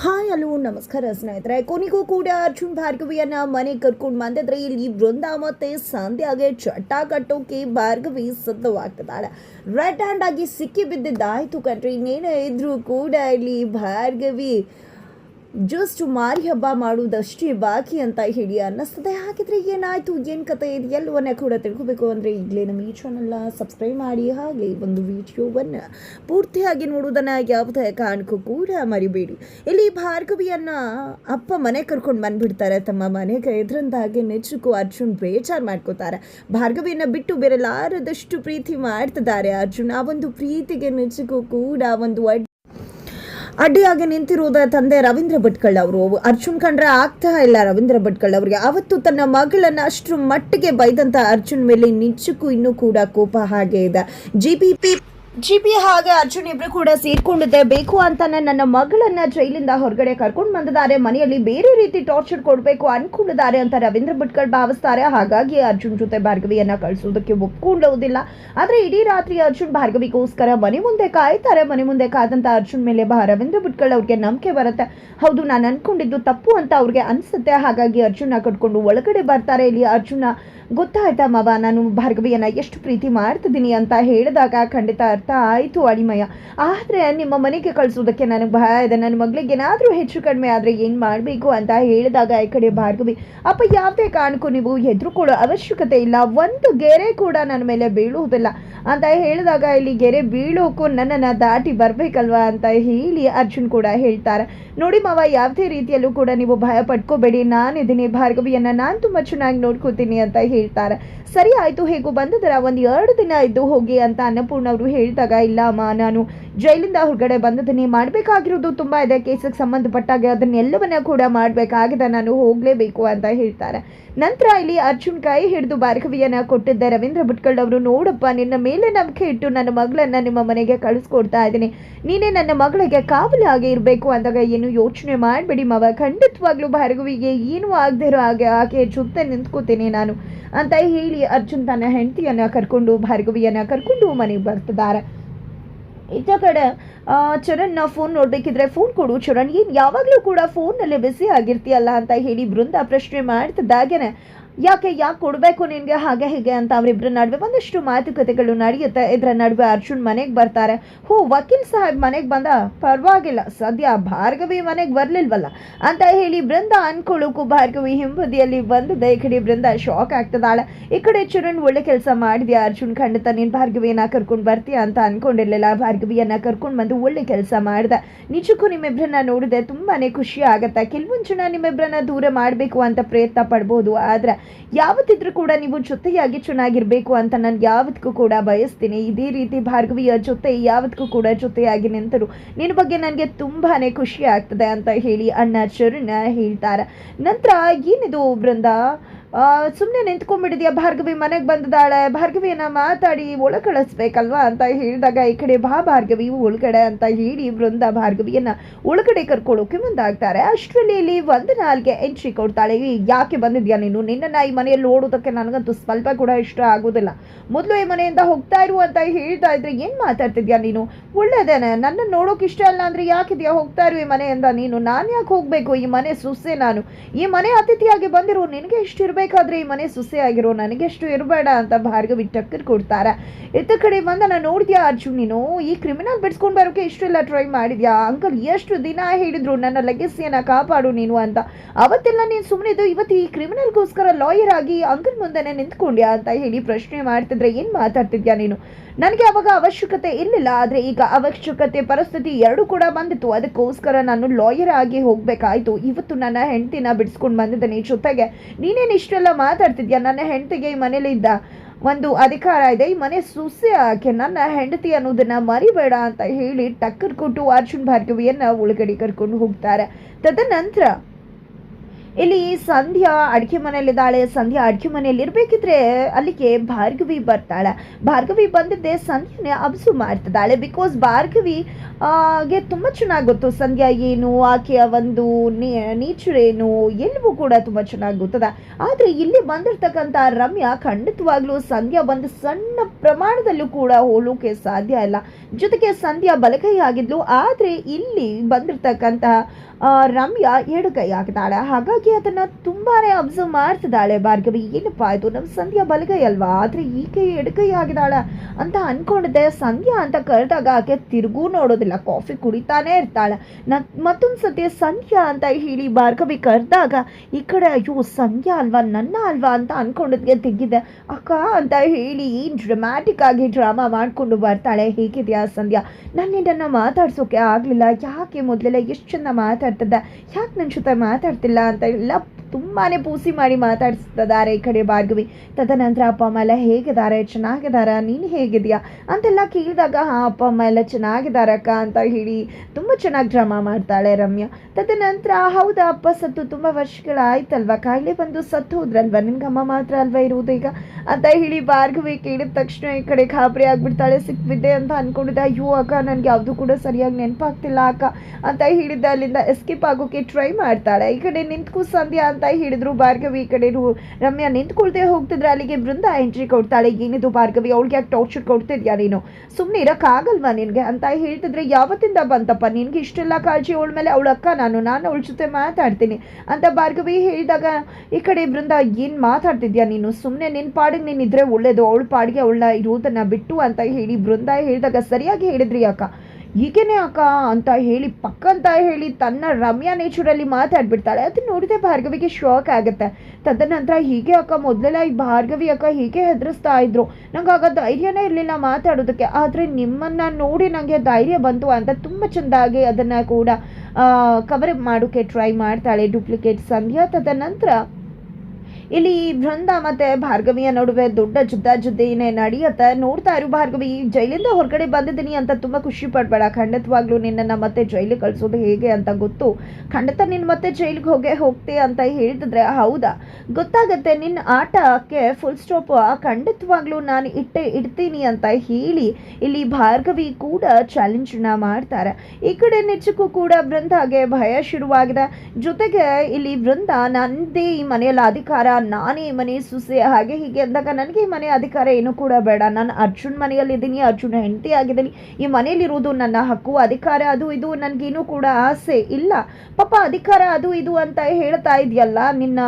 Hi, hello, ನಮಸ್ಕಾರ ಸ್ನೇಹಿತರೆ. ಕೊನೆಗೂ ಕೂಡ ಅರ್ಜುನ್ ಭಾರ್ಗವಿಯನ್ನ ಮನೆ ಕರ್ಕೊಂಡು ಬಂದಿದ್ರೆ ಇಲ್ಲಿ ವೃಂದ ಮತ್ತೆ ಸಂಧ್ಯಾಗೆ ಚಟ್ಟ ಕಟ್ಟೋಕೆ ಭಾರ್ಗವಿ ಸಿದ್ಧವಾಗ್ತಿದ್ದಾಳೆ. ರೆಡ್ ಹ್ಯಾಂಡ್ ಆಗಿ ಸಿಕ್ಕಿ ಬಿದ್ದಿದ್ದಾಯ್ತು ಕಣ್ರಿ. ಇನ್ನೇನೇ ಇದ್ರೂ ಕೂಡ ಇಲ್ಲಿ ಭಾರ್ಗವಿ ಜಸ್ಟ್ ಮಾರಿ ಹಬ್ಬ ಮಾಡುವುದಷ್ಟೇ ಬಾಕಿ ಅಂತ ಹೇಳಿ ಅನ್ನಿಸ್ತದೆ. ಹಾಗಿದ್ರೆ ಏನಾಯ್ತು? ಏನು ಕತೆ ಇದು? ಎಲ್ಲವನ್ನ ಕೂಡ ತಿಳ್ಕೊಬೇಕು ಅಂದರೆ ಈಗಲೇ ನಮ್ಮ ಈ ಚಾನಲ್ನ ಸಬ್ಸ್ಕ್ರೈಬ್ ಮಾಡಿ. ಹಾಗೆ ಒಂದು ವಿಡಿಯೋವನ್ನು ಪೂರ್ತಿಯಾಗಿ ನೋಡುವುದನ್ನು ಯಾವುದೇ ಕಾರಣಕ್ಕೂ ಕೂಡ ಮರಿಬೇಡಿ. ಇಲ್ಲಿ ಭಾರ್ಗವಿಯನ್ನ ಅಪ್ಪ ಮನೆ ಕರ್ಕೊಂಡು ಬಂದ್ಬಿಡ್ತಾರೆ. ತಮ್ಮ ಮನೆಗೆ ಹಾಗೆ ನಿಜಕ್ಕೂ ಅರ್ಜುನ್ ಬೇಜಾರು ಮಾಡ್ಕೋತಾರೆ. ಭಾರ್ಗವಿಯನ್ನ ಬಿಟ್ಟು ಬೇರೆಲ್ಲಾರದಷ್ಟು ಪ್ರೀತಿ ಮಾಡ್ತಿದ್ದಾರೆ ಅರ್ಜುನ್? ಆ ಒಂದು ಪ್ರೀತಿಗೆ ನಿಜಕ್ಕೂ ಕೂಡ ಒಂದು ಅಡ್ಡಿಯಾಗಿ ನಿಂತಿರುವುದ ತಂದೆ ರವೀಂದ್ರ ಭಟ್ಕಳ್ ಅವರು. ಅರ್ಜುನ್ ಕಂಡ್ರೆ ಆಗ್ತಾ ಇಲ್ಲ ರವೀಂದ್ರ ಭಟ್ಕಳ್ ಅವರಿಗೆ. ಅವತ್ತು ತನ್ನ ಮಗಳನ್ನ ಅಷ್ಟರ ಮಟ್ಟಿಗೆ ಬೈದಂತ ಅರ್ಜುನ್ ಮೇಲೆ ನಿಜಕ್ಕೂ ಇನ್ನೂ ಕೂಡ ಕೋಪ ಹಾಗೆ ಇದೆ. G P P G P ಹಾಗೆ ಅರ್ಜುನ್ ಇಬ್ರು ಕೂಡ ಸೇರ್ಕೊಂಡಿದ್ದೆ. ಬೇಕು ಅಂತಾನೆ ನನ್ನ ಮಗಳನ್ನ ಜೈಲಿಂದ ಹೊರಗಡೆ ಕರ್ಕೊಂಡು ಬಂದಿದ್ದಾರೆ. ಮನೆಯಲ್ಲಿ ಬೇರೆ ರೀತಿ ಟಾರ್ಚರ್ ಕೊಡಬೇಕು ಅನ್ಕೊಂಡಿದ್ದಾರೆ ಅಂತ ರವೀಂದ್ರ ಭಟ್ಕಳ್ ಭಾವಿಸ್ತಾರೆ. ಹಾಗಾಗಿ ಅರ್ಜುನ್ ಜೊತೆ ಭಾರ್ಗವಿಯನ್ನ ಕಳಿಸೋದಕ್ಕೆ ಒಪ್ಕೊಂಡೋದಿಲ್ಲ ಆದ್ರೆ ಇಡೀ ರಾತ್ರಿ ಅರ್ಜುನ್ ಭಾರ್ಗವಿಗೋಸ್ಕರ ಮನೆ ಮುಂದೆ ಕಾಯ್ತಾರೆ. ಮನೆ ಮುಂದೆ ಕಾದಂತ ಅರ್ಜುನ್ ಮೇಲೆ ಬಾ ರವೀಂದ್ರ ಭಟ್ಕಳ್ ಅವ್ರಿಗೆ ನಂಬಿಕೆ ಬರುತ್ತೆ. ಹೌದು, ನಾನು ಅನ್ಕೊಂಡಿದ್ದು ತಪ್ಪು ಅಂತ ಅವ್ರಿಗೆ ಅನ್ಸುತ್ತೆ. ಹಾಗಾಗಿ ಅರ್ಜುನ ಕಟ್ಕೊಂಡು ಒಳಗಡೆ ಬರ್ತಾರೆ. ಇಲ್ಲಿ ಅರ್ಜುನ ಗೊತ್ತಾಯ್ತಾ ಮಾವ, ನಾನು ಭಾರ್ಗವಿಯನ್ನ ಎಷ್ಟು ಪ್ರೀತಿ ಮಾಡ್ತಿದ್ದೀನಿ ಅಂತ ಹೇಳಿದಾಗ ಖಂಡಿತ ಅರ್ಥ ಆಯಿತು ಅಡಿಮಯ ಆದರೆ ನಿಮ್ಮ ಮನೆಗೆ ಕಳಿಸೋದಕ್ಕೆ ನನಗೆ ಭಯ ಇದೆ. ನನ್ನ ಮಗಳಿಗೆ ಏನಾದರೂ ಹೆಚ್ಚು ಕಡಿಮೆ ಆದರೆ ಏನು ಮಾಡಬೇಕು ಅಂತ ಹೇಳಿದಾಗ ಈ ಕಡೆ ಭಾರ್ಗವಿ, ಅಪ್ಪ ಯಾವುದೇ ಕಾರಣಕ್ಕೂ ನೀವು ಹೆದರ್ಕೊಳ್ಳೋ ಅವಶ್ಯಕತೆ ಇಲ್ಲ. ಒಂದು ಗೆರೆ ಕೂಡ ನನ್ನ ಮೇಲೆ ಬೀಳುವುದಿಲ್ಲ. ಅಂತ ಹೇಳಿದಾಗ, ಇಲ್ಲಿ ಗೆರೆ ಬೀಳೋಕ್ಕೂ ನನ್ನನ್ನು ದಾಟಿ ಬರಬೇಕಲ್ವಾ ಅಂತ ಹೇಳಿ ಅರ್ಜುನ್ ಕೂಡ ಹೇಳ್ತಾರೆ. ನೋಡಿ ಮಾವ, ಯಾವುದೇ ರೀತಿಯಲ್ಲೂ ಕೂಡ ನೀವು ಭಯ ಪಡ್ಕೋಬೇಡಿ. ನಾನಿದ್ದೀನಿ ಭಾರ್ಗವಿಯನ್ನು. ನಾನು ತುಂಬ ಚೆನ್ನಾಗಿ ನೋಡ್ಕೋತೀನಿ ಅಂತ ಹೇಳ್ತಾರೆ. ಸರಿ ಆಯಿತು, ಹೇಗೂ ಬಂದದರ? ಒಂದು ಎರಡು ದಿನ ಇದ್ದು ಹೋಗಿ ಅಂತ ಅನ್ನಪೂರ್ಣ ಅವರು ಹೇಳಿದಾಗ ಇಲ್ಲ ಅಮ್ಮ, ನಾನು ಜೈಲಿಂದ ಹೊರಗಡೆ ಬಂದಿದ್ದೀನಿ ಮಾಡಬೇಕಾಗಿರೋದು ತುಂಬ ಇದೆ. ಕೇಸಿಗೆ ಸಂಬಂಧಪಟ್ಟಾಗೆ ಅದನ್ನೆಲ್ಲವನ್ನ ಕೂಡ ಮಾಡಬೇಕಾಗಿದೆ. ನಾನು ಹೋಗಲೇಬೇಕು ಅಂತ ಹೇಳ್ತಾರೆ. ನಂತರ ಇಲ್ಲಿ ಅರ್ಜುನ್ ಕೈ ಹಿಡಿದು ಭಾರ್ಗವಿಯನ್ನ ಕೊಟ್ಟಿದ್ದೆ. ರವೀಂದ್ರ ಭಟ್ಕಳ್ ಅವರು, ನೋಡಪ್ಪ, ನಿನ್ನ ಮೇಲೆ ನಂಬಿಕೆ ಇಟ್ಟು ನನ್ನ ಮಗಳನ್ನ ನಿಮ್ಮ ಮನೆಗೆ ಕಳಿಸ್ಕೊಡ್ತಾ ಇದ್ದೀನಿ. ನೀನೇ ನನ್ನ ಮಗಳಿಗೆ ಕಾವಲಾಗಿ ಇರಬೇಕು ಅಂದಾಗ ಏನು ಯೋಚನೆ ಮಾಡಬೇಡಿ ಮಾವ. ಖಂಡಿತವಾಗ್ಲೂ ಭಾರ್ಗವಿಗೆ ಏನು ಆಗದೆ ಇರೋ ಹಾಗೆ, ಆಕೆ ಜೊತೆ ನಿಂತ್ಕೋತೀನಿ ನಾನು ಅಂತ ಹೇಳಿ ಅರ್ಜುನ್ ತನ್ನ ಹೆಂಡತಿಯನ್ನ ಕರ್ಕೊಂಡು, ಭಾರ್ಗವಿಯನ್ನು ಕರ್ಕೊಂಡು ಮನೆಗೆ ಬರ್ತಿದ್ದಾರೆ. ಇತ್ತ ಕಡೆ ಚರಣ್ ಫೋನ್ ನೋಡಬೇಕಿದ್ರೆ ಫೋನ್ ಕೊಡು ಚರಣ್. ಏನು ಯಾವಾಗಲೂ ಕೂಡ ಫೋನ್ನಲ್ಲೇ ಬಿಸಿ ಆಗಿರ್ತೀಯಲ್ಲ ಅಂತ ಹೇಳಿ ಬೃಂದ ಪ್ರಶ್ನೆ ಮಾಡ್ತಿದ್ದಾಗೇನೆ. ಯಾಕೆ ಯಾಕೆ ಕೊಡಬೇಕು ನಿನಗೆ, ಹಾಗೆ ಹೀಗೆ ಅಂತ ಅವರಿಬ್ಬರ ನಡುವೆ ಒಂದಷ್ಟು ಮಾತುಕತೆಗಳು ನಡೆಯುತ್ತೆ. ಇದರ ನಡುವೆ ಅರ್ಜುನ್ ಮನೆಗೆ ಬರ್ತಾರೆ. ಹೋ, ವಕೀಲ್ ಸಾಹೇಬ್ ಮನೆಗೆ ಬಂದ? ಪರವಾಗಿಲ್ಲ. ಸದ್ಯ ಭಾರ್ಗವಿ ಮನೆಗೆ ಬರಲಿಲ್ವಲ್ಲ? ಅಂತ ಹೇಳಿ ಬೃಂದ ಅನ್ಕೊಳ್ಳೋಕು ಭಾರ್ಗವಿ ಹಿಂಬದಿಯಲ್ಲಿ ಬಂದಿದೆ. ಈ ಕಡೆ ಬೃಂದ ಶಾಕ್ ಆಗ್ತದಾಳೆ. ಈ ಕಡೆ ಚರಣ್ ಒಳ್ಳೆ ಕೆಲಸ ಮಾಡಿದ್ಯಾ? ಅರ್ಜುನ್ ಖಂಡಿತ ನೀನು ಭಾರ್ಗವಿಯನ್ನ ಕರ್ಕೊಂಡು ಬರ್ತೀಯ ಅಂತ ಅನ್ಕೊಂಡಿರ್ಲಿಲ್ಲ. ಭಾರ್ಗವಿಯನ್ನ ಕರ್ಕೊಂಡು ಬಂದು ಒಳ್ಳೆ ಕೆಲಸ ಮಾಡಿದೆ. ನಿಜಕ್ಕೂ ನಿಮ್ಮಿಬ್ಬರನ್ನ ನೋಡಿದೆ ತುಂಬಾನೇ ಖುಷಿ ಆಗುತ್ತೆ. ಕೆಲವೊಂದು ಜನ ನಿಮ್ಮಿಬ್ಬರನ್ನ ದೂರ ಮಾಡಬೇಕು ಅಂತ ಪ್ರಯತ್ನ ಪಡ್ಬೋದು. ಆದ್ರೆ ಯಾವತ್ತಿದ್ರೂ ಕೂಡ ನೀವು ಜೊತೆಯಾಗಿ ಚೆನ್ನಾಗಿರಬೇಕು ಅಂತ ನಾನು ಯಾವತ್ತಿಗೂ ಕೂಡ ಬಯಸ್ತೀನಿ. ಇದೇ ರೀತಿ ಭಾರ್ಗವಿಯ ಜೊತೆ ಯಾವತ್ತಿಗೂ ಕೂಡ ಜೊತೆಯಾಗಿ ನಿಂತರು. ನಿನ್ನ ಬಗ್ಗೆ ನನಗೆ ತುಂಬಾ ಖುಷಿ ಆಗ್ತದೆ ಅಂತ ಹೇಳಿ ಅಣ್ಣ ಚರಣ ಹೇಳ್ತಾರೆ. ನಂತರ ಏನಿದು ಬೃಂದ ಸುಮ್ಮನೆ ನಿಂತ್ಕೊಂಡ್ಬಿಟ್ಟಿದ್ಯಾ? ಭಾರ್ಗವಿ ಮನೆಗೆ ಬಂದಿದ್ದಾಳೆ. ಭಾರ್ಗವಿಯನ್ನ ಮಾತಾಡಿ ಒಳ ಕಳಿಸ್ಬೇಕಲ್ವಾ ಅಂತ ಹೇಳಿದಾಗ, ಈ ಕಡೆ ಬಾ ಭಾರ್ಗವಿ ಒಳಗಡೆ ಅಂತ ಹೇಳಿ ವೃಂದ ಭಾರ್ಗವಿಯನ್ನ ಒಳಗಡೆ ಕರ್ಕೊಳ್ಳೋಕೆ ಮುಂದಾಗ್ತಾರೆ. ಅಷ್ಟರಲ್ಲಿ ಇಲ್ಲಿ ಒಂದು ನಾಲ್ಗೆ ಎಂಟ್ರಿ ಕೊಡ್ತಾಳೆ. "ಈ ಯಾಕೆ ಬಂದಿದ್ಯಾ ನೀನು? ನಿನ್ನನ್ನು ಈ ಮನೆಯಲ್ಲಿ ಓಡೋದಕ್ಕೆ ನನಗಂತೂ ಸ್ವಲ್ಪ ಕೂಡ ಇಷ್ಟ ಆಗೋದಿಲ್ಲ. ಮೊದಲು ಈ ಮನೆಯಿಂದ ಹೋಗ್ತಾ ಇರು ಅಂತ ಹೇಳ್ತಾ ಇದ್ರೆ ಏನು ಮಾತಾಡ್ತಿದ್ಯಾ ನೀನು? ಒಳ್ಳೇದೇನೆ ನನ್ನ ನೋಡೋಕೆ ಇಷ್ಟ ಅಲ್ಲ ಅಂದ್ರೆ ಯಾಕಿದ್ಯಾ ಹೋಗ್ತಾ ಇರು ಈ ಮನೆಯಿಂದ? ನೀನು ನಾನು ಯಾಕೆ ಹೋಗಬೇಕು? ಈ ಮನೆ ಸುಸ್ಸೆ ನಾನು. ಈ ಮನೆ ಅತಿಥಿಯಾಗಿ ಬಂದಿರೋ ನಿನಗೆ ಎಷ್ಟು ಇರಬೇಕಾದ್ರೆ ಈ ಮನೆ ಸುಸ್ಸೆ ಆಗಿರೋ ನನಗೆ ಎಷ್ಟು ಇರಬೇಡ ಅಂತ ಭಾರ್ಗವಿ ಟಕ್ಕರ್ ಕೊಡ್ತಾರೆ. ಇತ್ತ ಕಡೆ ಬಂದ ನೋಡಿದ್ಯಾ ಅರ್ಜುನ್ ನೀನು? ಈ ಕ್ರಿಮಿನಲ್ ಬಿಡ್ಸ್ಕೊಂಡ್ ಬರೋಕೆ ಇಷ್ಟೆಲ್ಲ ಟ್ರೈ ಮಾಡಿದ್ಯಾ? ಅಂಕಲ್, ಎಷ್ಟು ದಿನ ಹೇಳಿದ್ರು ನನ್ನ ಲೆಗಸಿಯನ್ನ ಕಾಪಾಡು ನೀನು ಅಂತ. ಅವತ್ತೆಲ್ಲ ನೀನು ಇದು ಇವತ್ತು ಈ ಕ್ರಿಮಿನಲ್ಗೋಸ್ಕರ ಲಾಯರ್ ಆಗಿ ಅಂಕಲ್ ಮುಂದೆನೆ ನಿಂತ್ಕೊಂಡ್ಯಾ ಅಂತ ಹೇಳಿ ಪ್ರಶ್ನೆ ಮಾಡ್ತಿದ್ರೆ ಏನ್ ಮಾತಾಡ್ತಿದ್ಯಾ ನೀನು? ನನಗೆ ಅವಾಗ ಅವಶ್ಯಕತೆ ಇರಲಿಲ್ಲ, ಆದರೆ ಈಗ ಅವಶ್ಯಕತೆ ಪರಿಸ್ಥಿತಿ ಎರಡು ಕೂಡ ಬಂದಿತ್ತು. ಅದಕ್ಕೋಸ್ಕರ ನಾನು ಲಾಯರ್ ಆಗಿ ಹೋಗ್ಬೇಕಾಯ್ತು. ಇವತ್ತು ನನ್ನ ಹೆಂಡತಿನ ಬಿಡಿಸ್ಕೊಂಡು ಬಂದಿದ್ದೇನೆ ಜೊತೆಗೆ. ನೀನೇನು ಇಷ್ಟೆಲ್ಲ ಮಾತಾಡ್ತಿದ್ಯಾ? ನನ್ನ ಹೆಂಡತಿಗೆ ಈ ಮನೇಲಿದ್ದ ಒಂದು ಅಧಿಕಾರ ಇದೆ. ಈ ಮನೆ ಸುಸೆ ಆಕೆ. ನನ್ನ ಹೆಂಡತಿ ಅನ್ನೋದನ್ನ ಮರಿಬೇಡ ಅಂತ ಹೇಳಿ ಟಕ್ಕರ್ ಕೊಟ್ಟು ಅರ್ಜುನ್ ಭಾರ್ಗವಿಯನ್ನ ಒಳಗಡೆ ಕರ್ಕೊಂಡು ಹೋಗ್ತಾರೆ. ತದನಂತರ ಇಲ್ಲಿ ಸಂಧ್ಯಾ ಅಡುಗೆ ಮನೆಯಲ್ಲಿದ್ದಾಳೆ. ಸಂಧ್ಯಾ ಅಡುಗೆ ಮನೆಯಲ್ಲಿ ಇರಬೇಕಿದ್ರೆ ಅಲ್ಲಿಗೆ ಭಾರ್ಗವಿ ಬರ್ತಾಳೆ. ಭಾರ್ಗವಿ ಬಂದಿದ್ದೆ ಸಂಧ್ಯಾನೇ ಅಬ್ಸು ಮಾಡ್ತಿದ್ದಾಳೆ. ಬಿಕಾಸ್ ಭಾರ್ಗವಿ ಗೆ ತುಂಬ ಚೆನ್ನಾಗಿ ಗೊತ್ತು. ಸಂಧ್ಯಾ ಏನು, ಆಕೆಯ ಒಂದು ನೀಚರೇನು ಎಲ್ಲವೂ ಕೂಡ ತುಂಬ ಚೆನ್ನಾಗಿ ಗೊತ್ತದ. ಆದರೆ ಇಲ್ಲಿ ಬಂದಿರ್ತಕ್ಕಂಥ ರಮ್ಯಾ ಖಂಡಿತವಾಗ್ಲೂ ಸಂಧ್ಯಾ ಒಂದು ಸಣ್ಣ ಪ್ರಮಾಣದಲ್ಲೂ ಕೂಡ ಹೋಲೋಕೆ ಸಾಧ್ಯ ಇಲ್ಲ. ಜೊತೆಗೆ ಸಂಧ್ಯಾ ಬಲಗೈ ಆಗಿದ್ಲು. ಆದರೆ ಇಲ್ಲಿ ಬಂದಿರ್ತಕ್ಕಂತಹ ರಮ್ಯಾ ಎಡಗೈ ಆಗಿದ್ದಾಳೆ ಹಾಗಾಗಿ ಅದನ್ನ ತುಂಬಾನೇ ಅಬ್ಸರ್ವ್ ಮಾಡ್ತಿದ್ದಾಳೆ. ಭಾರ್ಗವಿ, ಏನಪ್ಪಾ ಇದು? ನಮ್ಮ ಸಂಧ್ಯಾ ಬಲಗೈ ಅಲ್ವಾ? ಆದ್ರೆ ಈಕೆ ಎಡಗೈ ಆಗಿದ್ದಾಳೆ ಅಂತ ಅನ್ಕೊಂಡಿದ್ದೆ. ಸಂಧ್ಯಾ ಅಂತ ಕರೆದಾಗ ಆಕೆ ತಿರುಗೂ ನೋಡೋದಿಲ್ಲ. ಕಾಫಿ ಕುಡಿತಾನೆ ಇರ್ತಾಳೆ. ನ ಮತ್ತೊಂದು ಸತಿ ಸಂಧ್ಯಾ ಅಂತ ಹೇಳಿ ಭಾರ್ಗವಿ ಕರೆದಾಗ, ಈ ಕಡೆ ಅಯ್ಯೋ, ಸಂಧ್ಯಾ ಅಲ್ವಾ? ನನ್ನ ಅಲ್ವಾ ಅಂತ ಅನ್ಕೊಂಡಿದ್ಗೆ ತೆಗಿದ್ದೆ ಅಕ್ಕ ಅಂತ ಹೇಳಿ ಡ್ರಮ್ಯಾಟಿಕ್ ಆಗಿ ಡ್ರಾಮಾ ಮಾಡ್ಕೊಂಡು ಬರ್ತಾಳೆ. ಹೇಗಿದೆಯಾ ಸಂಧ್ಯಾ? ನಾನು ನಿನ್ನನ್ನು ಮಾತಾಡ್ಸೋಕೆ ಆಗಲಿಲ್ಲ. ಯಾಕೆ ಮೊದಲೆಲ್ಲ ಎಷ್ಟು ಚೆಂದ ಮಾತಾಡ್ತಿದ್ದೆ? ಯಾಕೆ ನನ್ನ ಜೊತೆ ಮಾತಾಡ್ತಿಲ್ಲ ಅಂತ ಎಲ್ಲ ತುಂಬಾ ಪೂಸಿ ಮಾಡಿ ಮಾತಾಡಿಸ್ತಿದ್ದಾರೆ ಈ ಕಡೆ ಭಾರ್ಗವಿ. ತದನಂತರ ಅಪ್ಪ ಅಮ್ಮ ಎಲ್ಲ ಹೇಗಿದ್ದಾರೆ? ಚೆನ್ನಾಗಿದ್ದಾರ? ನೀನು ಹೇಗಿದೆಯಾ ಅಂತೆಲ್ಲ ಕೇಳಿದಾಗ, ಹಾ, ಅಪ್ಪ ಅಮ್ಮ ಎಲ್ಲ ಚೆನ್ನಾಗಿದ್ದಾರಕ್ಕ ಅಂತ ಹೇಳಿ ತುಂಬ ಚೆನ್ನಾಗಿ ಡ್ರಾಮಾ ಮಾಡ್ತಾಳೆ ರಮ್ಯಾ. ತದನಂತರ, ಹೌದಾ, ಅಪ್ಪ, ಸತ್ತು ತುಂಬ ವರ್ಷಗಳಾಯ್ತಲ್ವ? ಕಾಯಿಲೆ ಬಂದು ಸತ್ತು ಹೋದ್ರಲ್ವ? ನಿನ್ಗೆ ಅಮ್ಮ ಮಾತ್ರ ಅಲ್ವಾ ಇರುವುದು ಈಗ? ಅಂತ ಹೇಳಿ ಭಾರ್ಗವಿ ಕೇಳಿದ ತಕ್ಷಣ ಈ ಕಡೆ ಖಾಬರಿ ಆಗ್ಬಿಡ್ತಾಳೆ. ಸಿಕ್ಬಿದ್ದೆ ಅಂತ ಅನ್ಕೊಂಡಿದ್ದ? ಅಯ್ಯೋ, ಅಕ್ಕ, ನನಗೆ ಯಾವುದು ಕೂಡ ಸರಿಯಾಗಿ ನೆನಪಾಗ್ತಿಲ್ಲ, ಅಕ್ಕ ಅಂತ ಹೇಳಿದ್ದೆ. ಅಲ್ಲಿಂದ ಎಸ್ಕೇಪ್ ಆಗೋಕೆ ಟ್ರೈ ಮಾಡ್ತಾಳೆ. ಈ ಕಡೆ ನಿಂತ್ಕೂ ಸಂಧ್ಯಾ ಅಂತ ಹೇಳಿದ್ರು. ಭಾರ್ಗವಿ ಈ ಕಡೆ ರಮ್ಯಾ ನಿಂತ್ಕೊಳ್ತೇ ಹೋಗ್ತಿದ್ರೆ ಅಲ್ಲಿಗೆ ಬೃಂದ ಎಂಟ್ರಿ ಕೊಡ್ತಾಳೆ. ಏನಿದು ಭಾರ್ಗವಿ? ಅವಳಿಗೆ ಯಾಕೆ ಟಾರ್ಚರ್ ಕೊಡ್ತಿದ್ಯಾ ನೀನು? ಸುಮ್ಮನೆ ಇರೋಕ್ಕಾಗಲ್ವಾ ನಿನಗೆ? ಅಂತ ಹೇಳ್ತಿದ್ರೆ, ಯಾವತ್ತಿಂದ ಬಂತಪ್ಪ? ನಿನಗೆ ಇಷ್ಟೆಲ್ಲ ಕಾಳಜಿ ಅವಳ ಮೇಲೆ ಅವಳ ಅಕ್ಕ ನಾನು. ನಾನು ಅವಳ ಜೊತೆ ಮಾತಾಡ್ತೀನಿ. ಅಂತ ಭಾರ್ಗವಿ ಹೇಳಿದಾಗ, ಈ ಕಡೆ ಬೃಂದ, ಏನು ಮಾತಾಡ್ತಿದ್ಯಾ ನೀನು? ಸುಮ್ಮನೆ ನಿನ್ನ ಪಾಡಿಗೆ ನೀನಿದ್ರೆ ಒಳ್ಳೇದು. ಅವಳ ಪಾಡಿಗೆ ಅವಳ ಇರುವುದನ್ನು ಬಿಟ್ಟು ಅಂತ ಹೇಳಿ ಬೃಂದ ಹೇಳಿದಾಗ, ಸರಿಯಾಗಿ ಹೇಳಿದ್ರಿ ಅಕ್ಕ. ಹೀಗೇನೆ ಅಕ್ಕ ಅಂತ ಹೇಳಿ, ಪಕ್ಕ ಅಂತ ಹೇಳಿ ತನ್ನ ರಮ್ಯಾ ನೇಚರಲ್ಲಿ ಮಾತಾಡ್ಬಿಡ್ತಾಳೆ. ಅದನ್ನ ನೋಡಿದೆ ಭಾರ್ಗವಿಗೆ ಶಾಕ್ ಆಗುತ್ತೆ. ತದನಂತರ ಹೀಗೆ ಅಕ್ಕ ಮೊದಲೆಲ್ಲ ಈ ಭಾರ್ಗವಿ ಅಕ್ಕ ಹೀಗೆ ಹೆದರಿಸ್ತಾ ಇದ್ರು. ನಂಗೆ ಧೈರ್ಯನೇ ಇರಲಿಲ್ಲ ಮಾತಾಡೋದಕ್ಕೆ. ಆದರೆ ನಿಮ್ಮನ್ನ ನೋಡಿ ನನಗೆ ಧೈರ್ಯ ಬಂತು ಅಂತ ತುಂಬ ಚೆಂದಾಗಿ ಅದನ್ನು ಕೂಡ ಕವರ್ ಮಾಡೋಕ್ಕೆ ಟ್ರೈ ಮಾಡ್ತಾಳೆ. ಡೂಪ್ಲಿಕೇಟ್ ಸಂಧ್ಯಾ ತದನಂತರ ಇಲ್ಲಿ ಬೃಂದ ಮತ್ತೆ ಭಾರ್ಗವಿಯ ನಡುವೆ ದೊಡ್ಡ ಜುದ್ದಾಜುದ್ದಿನೇ ನಡೆಯುತ್ತೆ ನೋಡ್ತಾ ಇರು ಭಾರ್ಗವಿ, ಜೈಲಿಂದ ಹೊರಗಡೆ ಬಂದಿದ್ದೀನಿ ಅಂತ ತುಂಬ ಖುಷಿ ಪಡ್ಬೇಡ. ಖಂಡಿತವಾಗ್ಲೂ ನಿನ್ನನ್ನು ಮತ್ತೆ ಜೈಲಿಗೆ ಕಳಿಸೋದು ಹೇಗೆ ಅಂತ ಗೊತ್ತು. ಖಂಡಿತ ನೀನು ಮತ್ತೆ ಜೈಲಿಗೆ ಹೋಗೇ ಹೋಗ್ತೀಯ ಅಂತ ಹೇಳ್ತಿದ್ರೆ ಹೌದಾ? ಗೊತ್ತಾಗತ್ತೆ ನಿನ್ನ ಆಟಕ್ಕೆ ಫುಲ್ ಸ್ಟಾಪ್ ಖಂಡಿತವಾಗ್ಲೂ ನಾನು ಇಟ್ಟೆ ಇಡ್ತೀನಿ ಅಂತ ಹೇಳಿ ಇಲ್ಲಿ ಭಾರ್ಗವಿ ಕೂಡ ಚಾಲೆಂಜನ್ನ ಮಾಡ್ತಾರೆ. ಈ ಕಡೆ ನಿಜಕ್ಕೂ ಕೂಡ ಬೃಂದಾಗೆ ಭಯ ಶುರುವಾಗಿದೆ. ಜೊತೆಗೆ ಇಲ್ಲಿ ಬೃಂದ ನಂದೇ ಈ ಮನೆಯಲ್ಲಿ ಅಧಿಕಾರ ನಾನೇ ಮನೆ ಸುಸೆ, ಹಾಗೆ ಹೀಗೆ ಅಂದಾಗ ನನಗೆ ಈ ಮನೆ ಅಧಿಕಾರ ಏನು ಕೂಡ ಬೇಡ. ನಾನು ಅರ್ಜುನ್ ಮನೆಯಲ್ಲಿದ್ದೀನಿ, ಅರ್ಜುನ ಅರ್ಜುನ್ ಹೆಂಡತಿ ಆಗಿದ್ದೀನಿ. ಈ ಮನೇಲಿರುವುದು ನನ್ನ ಹಕ್ಕು, ಅಧಿಕಾರ ಅದು ಇದು, ನನಗೇನು ಕೂಡ ಆಸೆ ಇಲ್ಲ. ಪಾಪ ಅಧಿಕಾರ ಅದು ಇದು ಅಂತ ಹೇಳ್ತಾ ಇದೆಯಲ್ಲ, ನಿನ್ನ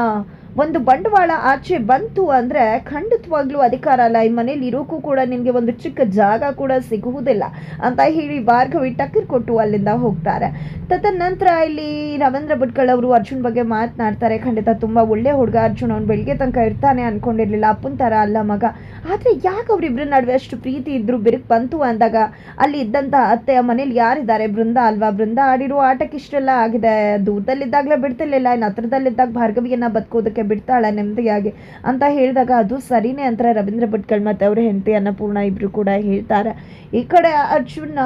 ಒಂದು ಬಂಡವಾಳ ಆಚೆ ಬಂತು ಅಂದರೆ ಖಂಡಿತವಾಗ್ಲೂ ಅಧಿಕಾರ ಅಲ್ಲ. ಈ ಮನೇಲಿ ಇರೋಕ್ಕೂ ಕೂಡ ನಿಮಗೆ ಒಂದು ಚಿಕ್ಕ ಜಾಗ ಕೂಡ ಸಿಗುವುದಿಲ್ಲ ಅಂತ ಹೇಳಿ ಭಾರ್ಗವಿ ಟಕ್ಕರ್ ಕೊಟ್ಟು ಅಲ್ಲಿಂದ ಹೋಗ್ತಾರೆ. ತದನಂತರ ಇಲ್ಲಿ ರವೀಂದ್ರ ಭಟ್ಕಳ್ ಅವರು ಅರ್ಜುನ್ ಬಗ್ಗೆ ಮಾತನಾಡ್ತಾರೆ. ಖಂಡಿತ ತುಂಬ ಒಳ್ಳೆ ಹುಡುಗ. ಅರ್ಜುನ್ ಅವ್ನು ಬೆಳಿಗ್ಗೆ ತನಕ ಇರ್ತಾನೆ ಅನ್ಕೊಂಡಿರ್ಲಿಲ್ಲ. ಅಪ್ಪನ ಥರ ಅಲ್ಲ ಮಗ. ಆದರೆ ಯಾಕೆ ಅವರಿಬ್ಬರ ನಡುವೆ ಅಷ್ಟು ಪ್ರೀತಿ ಇದ್ರು ಬಿರುಕು ಬಂತು ಅಂದಾಗ ಅಲ್ಲಿ ಇದ್ದಂಥ ಅತ್ತೆ ಮನೇಲಿ ಯಾರಿದ್ದಾರೆ? ಬೃಂದ ಅಲ್ವಾ? ಬೃಂದ ಆಡಿರೋ ಆಟಕ್ಕೆ ಇಷ್ಟೆಲ್ಲ ಆಗಿದೆ. ದೂರದಲ್ಲಿದ್ದಾಗಲೇ ಬಿಡ್ತಿರ್ಲಿಲ್ಲ. ಇನ್ನು ಹತ್ರದಲ್ಲಿದ್ದಾಗ ಭಾರ್ಗವಿಯನ್ನು ಬದುಕೋದಕ್ಕೆ ಬಿಡ್ತಾಳೆ ನೆಮ್ಮದಿಯಾಗಿ. ಅಂತ ಹೇಳಿದಾಗ ಅದು ಸರಿನೇ ಅಂತಾರೆ ರವೀಂದ್ರ ಭಟ್ಕಳ್ ಮತ್ತು ಅವ್ರ ಹೆಂಡತಿ ಅನ್ನಪೂರ್ಣ ಇಬ್ಬರು ಕೂಡ ಹೇಳ್ತಾರೆ. ಈ ಕಡೆ ಅರ್ಜುನ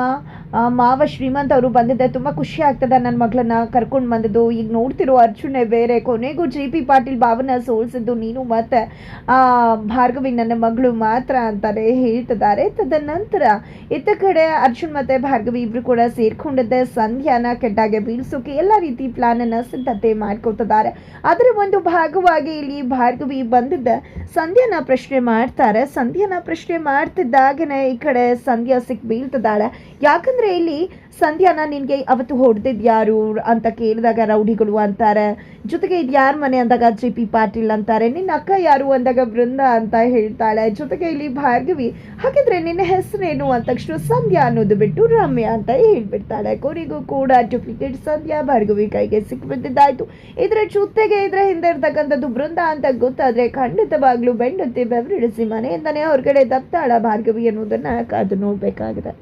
ಮಾವ ಶ್ರೀಮಂತ ಅವರು ಬಂದಿದ್ದೆ ತುಂಬ ಖುಷಿ ಆಗ್ತದೆ ನನ್ನ ಮಗಳನ್ನ ಕರ್ಕೊಂಡು ಬಂದಿದ್ದು. ಈಗ ನೋಡ್ತಿರೋ ಅರ್ಜುನೇ ಬೇರೆ ಕೊನೆಗೂ ಜಿ ಪಿ ಪಾಟೀಲ್ ಭಾವನ ಸೋಲ್ಸಿದ್ದು ನೀನು ಮತ್ತೆ. ಆ, ಭಾರ್ಗವಿ ನನ್ನ ಮಗಳು ಮಾತ್ರ ಅಂತಾರೆ ಹೇಳ್ತಿದ್ದಾರೆ. ತದನಂತರ ಇತ್ತ ಕಡೆ ಅರ್ಜುನ್ ಮತ್ತೆ ಭಾರ್ಗವಿ ಇಬ್ರು ಕೂಡ ಸೇರ್ಕೊಂಡಿದ್ದೆ. ಸಂಧ್ಯಾನ ಕೆಟ್ಟಾಗೆ ಬೀಳ್ಸೋಕೆ ಎಲ್ಲ ರೀತಿ ಪ್ಲಾನ್ ಅನ್ನ ಸಿದ್ಧತೆ ಮಾಡ್ಕೊತಿದ್ದಾರೆ. ಅದರ ಒಂದು ಭಾಗವಾಗಿ ಇಲ್ಲಿ ಭಾರ್ಗವಿ ಬಂದಿದ್ದ, ಸಂಧ್ಯಾನ ಪ್ರಶ್ನೆ ಮಾಡ್ತಾರೆ. ಸಂಧ್ಯಾನ ಪ್ರಶ್ನೆ ಮಾಡ್ತಿದ್ದಾಗನೇ ಈ ಕಡೆ ಸಂಧ್ಯಾ ಸಿಕ್ ಬೀಳ್ತದಾಳೆ ಯಾಕಂದ್ರೆ ಇಲ್ಲಿ ಸಂಧ್ಯಾನ ನಿನಗೆ ಅವತ್ತು ಹೊಡೆದಿದ್ದು ಯಾರು ಅಂತ ಕೇಳಿದಾಗ ರೌಡಿಗಳು ಅಂತಾರೆ. ಜೊತೆಗೆ ಇದು ಯಾರ ಮನೆ ಅಂದಾಗ ಜಿ ಪಿ ಪಾಟೀಲ್ ಅಂತಾರೆ. ನಿನ್ನ ಅಕ್ಕ ಯಾರು ಅಂದಾಗ ಬೃಂದ ಅಂತ ಹೇಳ್ತಾಳೆ. ಜೊತೆಗೆ ಇಲ್ಲಿ ಭಾರ್ಗವಿ, ಹಾಗಿದ್ರೆ ನಿನ್ನ ಹೆಸರೇನು? ತಕ್ಷಣ ಸಂಧ್ಯಾ ಅನ್ನೋದು ಬಿಟ್ಟು ರಮ್ಯಾ ಅಂತ ಹೇಳ್ಬಿಡ್ತಾಳೆ. ಕೊನೆಗೂ ಕೂಡ ಡೂಪ್ಲಿಕೇಟ್ ಸಂಧ್ಯಾ ಭಾರ್ಗವಿ ಕೈಗೆ ಸಿಕ್ಕಿಬಿಟ್ಟಿದ್ದಾಯ್ತು ಇದರ ಜೊತೆಗೆ ಇದರ ಹಿಂದೆ ಇರ್ತಕ್ಕಂಥದ್ದು ಬೃಂದ ಅಂತ ಗೊತ್ತಾದ್ರೆ ಖಂಡಿತವಾಗ್ಲೂ ಬೆಂಡತಿ ಬೆವರಿಡಿಸಿ ಮನೆಯಿಂದನೇ ಹೊರಗಡೆ ದಪ್ತಾಳ ಭಾರ್ಗವಿ ಅನ್ನೋದನ್ನ ಕಾದು ನೋಡ್ಬೇಕಾಗಿದೆ.